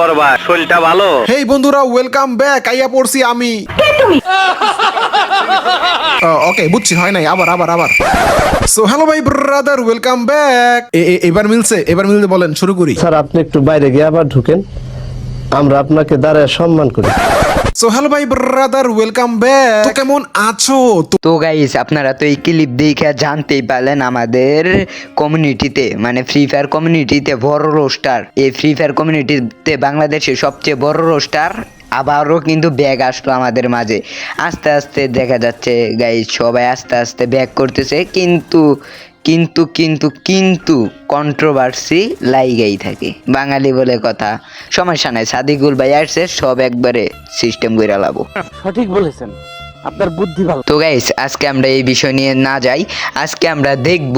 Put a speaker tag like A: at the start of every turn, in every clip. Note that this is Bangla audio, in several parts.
A: বড় শরীরটা ভালো?
B: হেই বন্ধুরা ওয়েলকাম ব্যাক আইয়া পড়ছি আমি। ওকে বুঝছি হয় নাই আবার আবার আবার। সো হ্যালো ভাই ব্রাদার ওয়েলকাম ব্যাক এবার মিলছে এবার মিলতে বলেন শুরু করি।
C: স্যার আপনি একটু বাইরে গিয়ে আবার ঢুকেন। আমরা আপনাকে দাঁড়ায় সম্মান করি।
B: সো হ্যালো ভাই ব্রাদার ওয়েলকাম ব্যাক তো কেমন আছো? তো
D: তো গাইস আপনারা তো এই ক্লিপ দেখে জানতেই পারলেন আমাদের কমিউনিটিতে মানে ফ্রি ফায়ার কমিউনিটিতে বড় রোস্টার এই ফ্রি ফায়ার কমিউনিটিতে বাংলাদেশের সবচেয়ে বড় রোস্টার আবারও কিন্তু ব্যাগ আসলো আমাদের মাঝে। আস্তে আস্তে দেখা যাচ্ছে গাইস সবাই আস্তে আস্তে ব্যাগ করতেছে কিন্তু কিন্তু কিন্তু কিন্তু কন্ট্রোভার্সি লাইগাই থাকে। বাঙালি বলে কথা সমস্যা নাই সাদিকুল ভাই আসছে সব একবারে সিস্টেম করে লাবো।
E: সঠিক বলেছেন আপনার বুদ্ধি ভালো।
D: তো গাইস আজকে আমরা এই বিষয় নিয়ে না যাই আজকে আমরা দেখব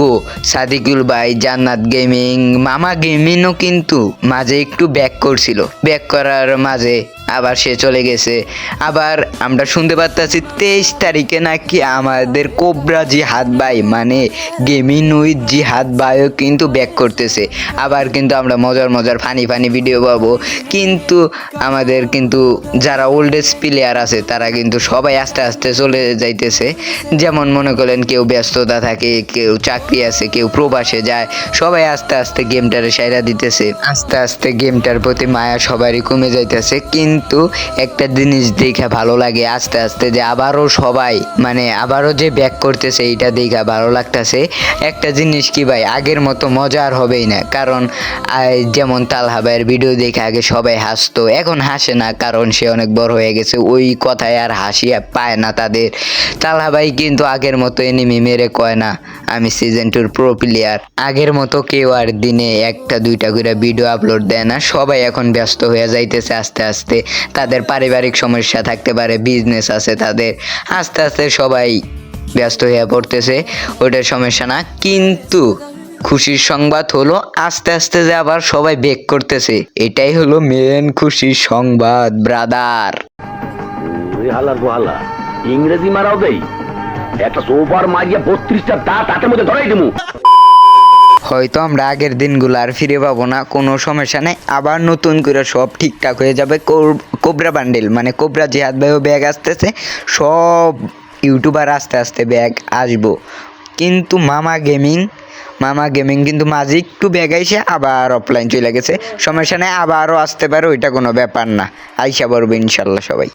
D: সাদিকুল ভাই জান্নাত গেমিং মামা গেমিংও কিন্তু মাঝে একটু ব্যাক করছিল। ব্যাক করার মাঝে আবার সে চলে গেছে। আবার আমরা শুনতে পারতেছি তেইশ তারিখে নাকি আমাদের কোবরা জিহাদ ভাই মানে গেমিং উইথ জিহাদ ভাইও কিন্তু ব্যাক করতেছে। আবার কিন্তু আমরা মজার মজার ফানি ফানি ভিডিও পাবো। কিন্তু আমাদের কিন্তু যারা ওল্ডেস্ট প্লেয়ার আছে, তারা কিন্তু সবাই আস্তে আস্তে চলে যাইতেছে। যেমন মনে করেন কেউ ব্যস্ততা থাকে, কেউ চাকরি আছে, কেউ প্রবাসে যায়, সবাই আস্তে আস্তে গেমটারে সাইরা দিতেছে। আস্তে আস্তে গেমটার প্রতি মায়া সবারই কমে যাইতেছে। কিন্তু একটা জিনিস দেখে ভালো লাগে আস্তে আস্তে যে আবারও সবাই মানে আবারও যে ব্যাক করতেছে এইটা দেখে ভালো লাগতেছে। একটা জিনিস কি ভাই, আগের মতো মজা আর হবেই না। কারণ যেমন তালহা ভাইয়ের ভিডিও দেখে আগে সবাই হাসতো, এখন হাসে না কারণ সে অনেক বড় হয়ে গেছে, ওই কথায় আর হাসি পায় না তাদের। তালহা ভাই কিন্তু আগের মতো এনিমি মেরে কয় না, আমি সিজন টুর প্রো প্লেয়ার আগের মতো কেউ আর দিনে একটা, দুইটা করে ভিডিও আপলোড দেয় না, সবাই এখন ব্যস্ত হয়ে যাইতেছে আস্তে আস্তে। তাদের পারিবারিক সমস্যা থাকতে পারে বিজনেস আছে তাদের, আস্তে আস্তে সবাই ব্যস্ত হয়ে পড়তেছে ওটার সমস্যা না। কিন্তু খুশির সংবাদ হলো, আস্তে আস্তে যে আবার সবাই বেক করতেছে। এটাই হলো মেন খুশির সংবাদ ব্রাদার
A: ইংরেজি মারাও দেই? একটা সোফার মারিয়া বত্রিশটা দাঁত হাতের মধ্যে ধরাই দিমু।
D: হয়তো আমরা আগের দিনগুলো আর ফিরে পাবো না, কোনো সমস্যা নেই। আবার নতুন করে সব ঠিকঠাক হয়ে যাবে। কোবরা বান্ডেল মানে কোবরা জিহাদ ভাইও ব্যাগ আসতেছে, সব ইউটিউবার আস্তে আস্তে ব্যাগ আসব। কিন্তু মামা গেমিং মামা গেমিং কিন্তু মাঝে একটু ব্যাগ আইসে আবার অফলাইন চলে গেছে। সমস্যা নেই, আবারও আসতে পারে, ওইটা কোনো ব্যাপার না। আইসা পড়বে ইনশাল্লাহ সবাই।